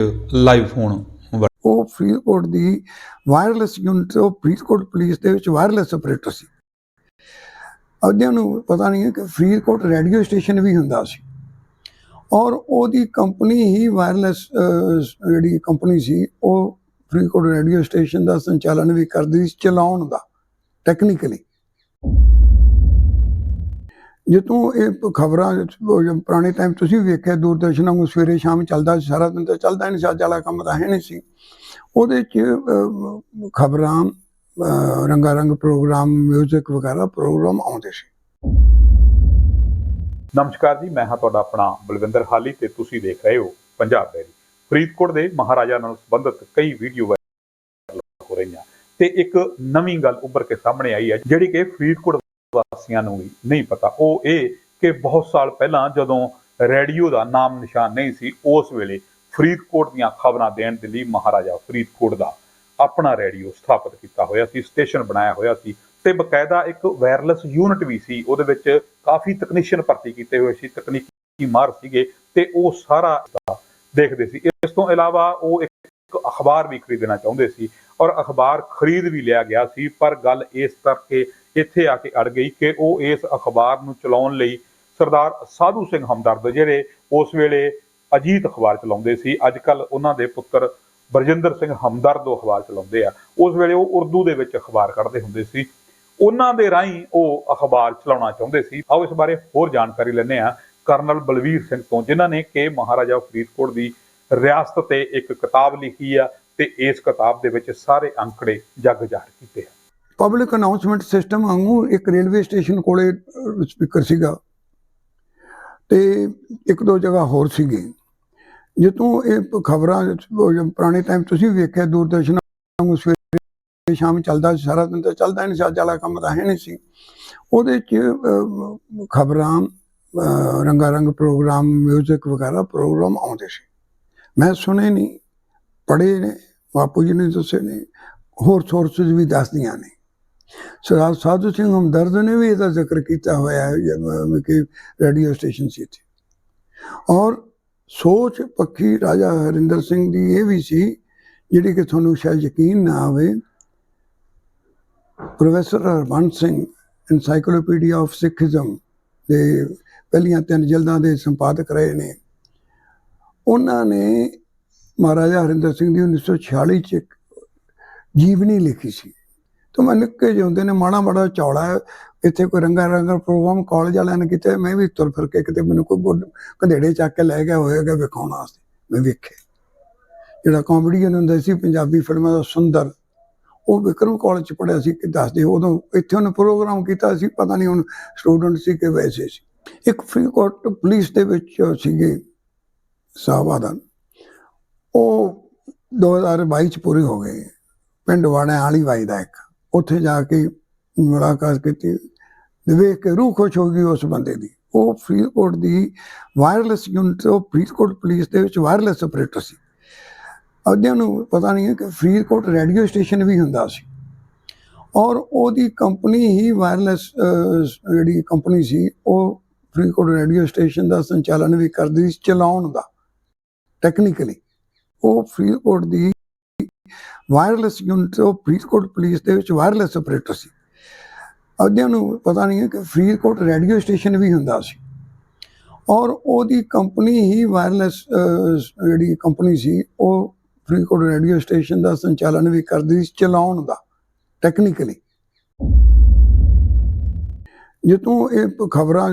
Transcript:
Live phone ਉਹ ਫਰੀਦਕੋਟ ਦੀ wireless unit ਉਹ Faridkot police ਦੇ ਵਿੱਚ ਵਾਇਰਲੈਸ ਆਪਰੇਟਰ ਸੀ। ਅਧਿਆਂ ਨੂੰ ਪਤਾ ਨਹੀਂ ਹੈ ਕਿ ਫਰੀਦਕੋਟ ਰੇਡੀਓ ਸਟੇਸ਼ਨ ਵੀ ਹੁੰਦਾ ਸੀ। ਔਰ ਉਹਦੀ ਕੰਪਨੀ ਹੀ ਵਾਇਰਲੈਸ ਜਿਹੜੀ ਕੰਪਨੀ ਸੀ, ਉਹ ਫਰੀਦਕੋਟ ਰੇਡੀਓ ਸਟੇਸ਼ਨ ਦਾ ਸੰਚਾਲਨ ਵੀ ਕਰਦੀ ਸੀ ਚਲਾਉਣ ਦਾ ਟੈਕਨੀਕਲੀ ਜਦੋਂ ਇਹ ਖਬਰਾਂ ਪੁਰਾਣੇ ਟਾਈਮ ਤੁਸੀਂ ਵੀ ਵੇਖਿਆ, ਦੂਰਦਰਸ਼ਨ ਨੂੰ ਸਵੇਰੇ ਸ਼ਾਮ ਚੱਲਦਾ ਸੀ, ਸਾਰਾ ਦਿਨ ਤਾਂ ਚੱਲਦਾ ਹੀ ਨਹੀਂ ਸੀ ਵਾਲਾ ਕੰਮ ਤਾਂ ਹੈ ਨਹੀਂ ਸੀ। ਉਹਦੇ ਚ ਖਬਰਾਂ ਰੰਗਾ ਰੰਗ ਪ੍ਰੋਗਰਾਮ 뮤직 ਵਗੈਰਾ ਪ੍ਰੋਗਰਾਮ ਆਉਂਦੇ ਸੀ। ਨਮਸਕਾਰ ਜੀ, ਮੈਂ ਹਾਂ ਤੁਹਾਡਾ ਆਪਣਾ ਬਲਵਿੰਦਰ ਹਾਲੀ ਤੇ ਤੁਸੀਂ ਦੇਖ ਰਹੇ ਹੋ ਪੰਜਾਬ ਡੈਰੀ ਫਰੀਦਕੋਟ ਦੇ ਮਹਾਰਾਜਾ ਨਾਲ ਸੰਬੰਧਿਤ ਕਈ ਵੀਡੀਓ ਵਾਇਰਲ ਹੋ ਰਹੀਆਂ। ਤੇ ਇੱਕ ਨਵੀਂ ਗੱਲ ਉੱਭਰ ਕੇ ਸਾਹਮਣੇ ਆਈ ਹੈ, ਜਿਹੜੀ ਕਿ ਫਰੀਦਕੋਟ ਵਾਸੀਆਂ ਨੂੰ ਵੀ ਨਹੀਂ ਪਤਾ। ਉਹ ਇਹ ਕਿ ਬਹੁਤ ਸਾਲ ਪਹਿਲਾਂ ਜਦੋਂ ਰੇਡੀਓ ਦਾ ਨਾਮ ਨਿਸ਼ਾਨ ਨਹੀਂ ਸੀ, ਉਸ ਵੇਲੇ ਫਰੀਦਕੋਟ ਦੀਆਂ ਖਬਰਾਂ ਦੇਣ ਦੇ ਲਈ ਮਹਾਰਾਜਾ ਫਰੀਦਕੋਟ ਦਾ ਆਪਣਾ ਰੇਡੀਓ ਸਥਾਪਿਤ ਕੀਤਾ ਹੋਇਆ ਸੀ, ਸਟੇਸ਼ਨ ਬਣਾਇਆ ਹੋਇਆ ਸੀ ਤੇ ਬਕਾਇਦਾ ਇੱਕ ਵਾਇਰਲੈਸ ਯੂਨਿਟ ਵੀ ਸੀ। ਉਹਦੇ ਵਿੱਚ ਕਾਫੀ ਤਕਨੀਸ਼ੀਅਨ ਭਰਤੀ ਕੀਤੇ ਹੋਏ ਸੀ, ਤਕਨੀਕੀ ਮਾਹਰ ਸੀਗੇ ਤੇ ਉਹ ਸਾਰਾ ਦੇਖਦੇ ਸੀ। ਇਸ ਤੋਂ ਇਲਾਵਾ ਉਹ ਇੱਕ ਅਖਬਾਰ ਵੀ ਖਰੀਦਣਾ ਚਾਹੁੰਦੇ ਸੀ ਔਰ ਅਖਬਾਰ ਖਰੀਦ ਵੀ ਲਿਆ ਗਿਆ ਸੀ, ਪਰ ਗੱਲ ਇਸ ਕਰਕੇ ਇੱਥੇ ਆ ਕੇ ਅੜ ਗਈ ਕਿ ਉਹ ਇਸ ਅਖਬਾਰ ਨੂੰ ਚਲਾਉਣ ਲਈ ਸਰਦਾਰ ਸਾਧੂ ਸਿੰਘ ਹਮਦਰਦ ਜਿਹੜੇ ਉਸ ਵੇਲੇ ਅਜੀਤ ਅਖਬਾਰ ਚਲਾਉਂਦੇ ਸੀ ਅੱਜ ਕੱਲ ਉਹਨਾਂ ਦੇ ਪੁੱਤਰ ਬਰਜਿੰਦਰ ਸਿੰਘ ਹਮਦਰਦ ਉਹ ਅਖਬਾਰ ਚਲਾਉਂਦੇ ਆ। ਉਸ ਵੇਲੇ ਉਹ ਉਰਦੂ ਦੇ ਵਿੱਚ ਅਖਬਾਰ ਕੱਢਦੇ ਹੁੰਦੇ ਸੀ। ਉਹਨਾਂ ਦੇ ਰਾਹੀਂ ਉਹ ਅਖਬਾਰ ਚਲਾਉਣਾ ਚਾਹੁੰਦੇ ਸੀ। ਆਓ ਇਸ ਬਾਰੇ ਹੋਰ ਜਾਣਕਾਰੀ ਲੈਂਦੇ ਆ ਕਰਨਲ ਬਲਵੀਰ ਸਿੰਘ ਤੋਂ, ਜਿਨ੍ਹਾਂ ਨੇ ਕਿ ਮਹਾਰਾਜਾ ਫਰੀਦਕੋਟ ਦੀ ਰਿਆਸਤ ਤੇ ਇੱਕ ਕਿਤਾਬ ਲਿਖੀ ਆ ਤੇ ਇਸ ਕਿਤਾਬ ਦੇ ਵਿੱਚ ਸਾਰੇ ਅੰਕੜੇ ਜੱਗ ਜ਼ਾਹਰ ਕੀਤੇ ਆ। ਪਬਲਿਕ ਅਨਾਉਂਸਮੈਂਟ ਸਿਸਟਮ ਵਾਂਗੂ ਇੱਕ ਰੇਲਵੇ ਸਟੇਸ਼ਨ ਕੋਲੇ ਸਪੀਕਰ ਸੀਗਾ ਤੇ ਇੱਕ ਦੋ ਜਗ੍ਹਾ ਹੋਰ ਸੀਗੀ। ਜਦੋਂ ਇਹ ਖਬਰਾਂ ਪੁਰਾਣੇ ਟਾਈਮ ਤੁਸੀਂ ਵੇਖਿਆ, ਦੂਰਦਰਸ਼ਨ ਵਾਂਗੂ ਸਵੇਰੇ ਸ਼ਾਮ ਚੱਲਦਾ ਸੀ, ਸਾਰਾ ਦਿਨ ਤਾਂ ਚੱਲਦਾ ਨਹੀਂ ਸੀ, ਅੱਜ ਵਾਲਾ ਕੰਮ ਤਾਂ ਹੈ ਨਹੀਂ ਸੀ। ਉਹਦੇ ਚ ਖਬਰਾਂ ਰੰਗਾ ਰੰਗ ਪ੍ਰੋਗਰਾਮ 뮤직 ਵਗੈਰਾ ਪ੍ਰੋਗਰਾਮ ਆਉਂਦੇ ਸੀ। ਮੈਂ ਸੁਣੇ ਨਹੀਂ, ਪੜ੍ਹੇ ਨੇ, ਬਾਪੂ ਜੀ ਨੇ ਦੱਸੇ ਨੇ, ਹੋਰ ਸੋਰਸਸ ਵੀ ਦੱਸਦੀਆਂ ਨੇ। ਸਰਦਾਰ ਸਾਧੂ ਸਿੰਘ ਹਮਦਰਦ ਨੇ ਵੀ ਇਹਦਾ ਜ਼ਿਕਰ ਕੀਤਾ ਹੋਇਆ ਹੈ ਜਿਵੇਂ ਕਿ ਰੇਡੀਓ ਸਟੇਸ਼ਨ ਸੀ ਇੱਥੇ। ਔਰ ਸੋਚ ਪੱਖੀ ਰਾਜਾ ਹਰਿੰਦਰ ਸਿੰਘ ਦੀ ਇਹ ਵੀ ਸੀ, ਜਿਹੜੀ ਕਿ ਤੁਹਾਨੂੰ ਸ਼ਾਇਦ ਯਕੀਨ ਨਾ ਆਵੇ, professor Harbans Singh encyclopedia of Sikhism ਦੇ ਪਹਿਲੀਆਂ ਤਿੰਨ ਜਲਦਾਂ ਦੇ ਸੰਪਾਦਕ ਰਹੇ ਨੇ। ਉਹਨਾਂ ਨੇ ਮਹਾਰਾਜਾ ਹਰਿੰਦਰ ਸਿੰਘ ਦੀ 1946 ਚ ਇੱਕ ਜੀਵਨੀ ਲਿਖੀ ਸੀ। ਤਾਂ ਮੈਂ ਨਿੱਕੇ ਜਿਹੇ ਹੁੰਦੇ ਨੇ, ਮਾੜਾ ਮਾੜਾ ਚੌੜਾ ਇੱਥੇ ਕੋਈ ਰੰਗਾ ਰੰਗਾ ਪ੍ਰੋਗਰਾਮ ਕਾਲਜ ਵਾਲਿਆਂ ਨੇ ਕੀਤਾ, ਮੈਂ ਵੀ ਤੁਰ ਫਿਰ ਕੇ ਕਿਤੇ ਮੈਨੂੰ ਕੋਈ ਗੁੱਡ ਕੰਧੇੜੇ ਚੱਕ ਕੇ ਲੈ ਗਿਆ ਹੋਏਗਾ ਵਿਖਾਉਣ ਵਾਸਤੇ। ਮੈਂ ਵੇਖੇ ਜਿਹੜਾ ਕਾਮੇਡੀਅਨ ਹੁੰਦਾ ਸੀ, ਪੰਜਾਬੀ ਫਿਲਮਾਂ ਦਾ ਸੁੰਦਰ, ਉਹ ਵਿਕਰਮ ਕਾਲਜ ਚ ਪੜਿਆ ਸੀ, ਕਿ ਦੱਸਦੇ ਉਦੋਂ ਇੱਥੇ ਉਹਨੇ ਪ੍ਰੋਗਰਾਮ ਕੀਤਾ ਸੀ, ਪਤਾ ਨਹੀਂ ਹੁਣ ਸਟੂਡੈਂਟ ਸੀ ਕਿ ਵੈਸੇ ਸੀ। ਇੱਕ ਫਰੀਦਕੋਟ ਪੁਲਿਸ ਦੇ ਵਿੱਚ ਸੀਗੇ ਸਾਹਬਾਦਾਨ ਉਹ 2022 ਚ ਪੂਰੇ ਹੋ ਗਏ ਪਿੰਡ ਵਾਣਾ ਵਾਲੀ ਬਾਈ ਦਾ ਇੱਕ। ਉੱਥੇ ਜਾ ਕੇ ਮੁਲਾਕਾਤ ਕੀਤੀ ਵੇਖ ਕੇ ਰੂਹ ਖੁਸ਼ ਹੋ ਗਈ ਉਸ ਬੰਦੇ ਦੀ। ਉਹ ਫਰੀਦਕੋਟ ਦੀ ਵਾਇਰਲੈਸ ਯੂਨਿਟ, ਉਹ ਫਰੀਦਕੋਟ ਪੁਲਿਸ ਦੇ ਵਿੱਚ ਵਾਇਰਲੈਸ ਆਪਰੇਟਰ ਸੀ। ਅਧਿਆਂ ਨੂੰ ਪਤਾ ਨਹੀਂ ਕਿ ਫਰੀਦਕੋਟ ਰੇਡੀਓ ਸਟੇਸ਼ਨ ਵੀ ਹੁੰਦਾ ਸੀ। ਔਰ ਉਹਦੀ ਕੰਪਨੀ ਹੀ ਵਾਇਰਲੈਸ ਜਿਹੜੀ ਕੰਪਨੀ ਸੀ, ਉਹ ਫਰੀਦਕੋਟ ਰੇਡੀਓ ਸਟੇਸ਼ਨ ਦਾ ਸੰਚਾਲਨ ਵੀ ਕਰਦੀ ਸੀ ਚਲਾਉਣ ਦਾ, ਟੈਕਨੀਕਲੀ। ਉਹ ਫਰੀਦਕੋਟ ਦੀ ਵਾਇਰਲੈਸ ਯੂਨਿਟ ਉਹ ਫਰੀਦਕੋਟ ਪੁਲਿਸ ਦੇ ਵਿੱਚ ਵਾਇਰਲੈਸ ਆਪਰੇਟਰ ਸੀ। ਅਧਿਆਂ ਨੂੰ ਪਤਾ ਨਹੀਂ ਹੈ ਕਿ ਫਰੀਦਕੋਟ ਰੇਡੀਓ ਸਟੇਸ਼ਨ ਵੀ ਹੁੰਦਾ ਸੀ। ਔਰ ਉਹਦੀ ਕੰਪਨੀ ਹੀ ਵਾਇਰਲੈਸ ਜਿਹੜੀ ਕੰਪਨੀ ਸੀ, ਉਹ ਫਰੀਦਕੋਟ ਰੇਡੀਓ ਸਟੇਸ਼ਨ ਦਾ ਸੰਚਾਲਨ ਵੀ ਕਰਦੀ ਸੀ ਚਲਾਉਣ ਦਾ ਟੈਕਨੀਕਲੀ ਜਦੋਂ ਇਹ ਖਬਰਾਂ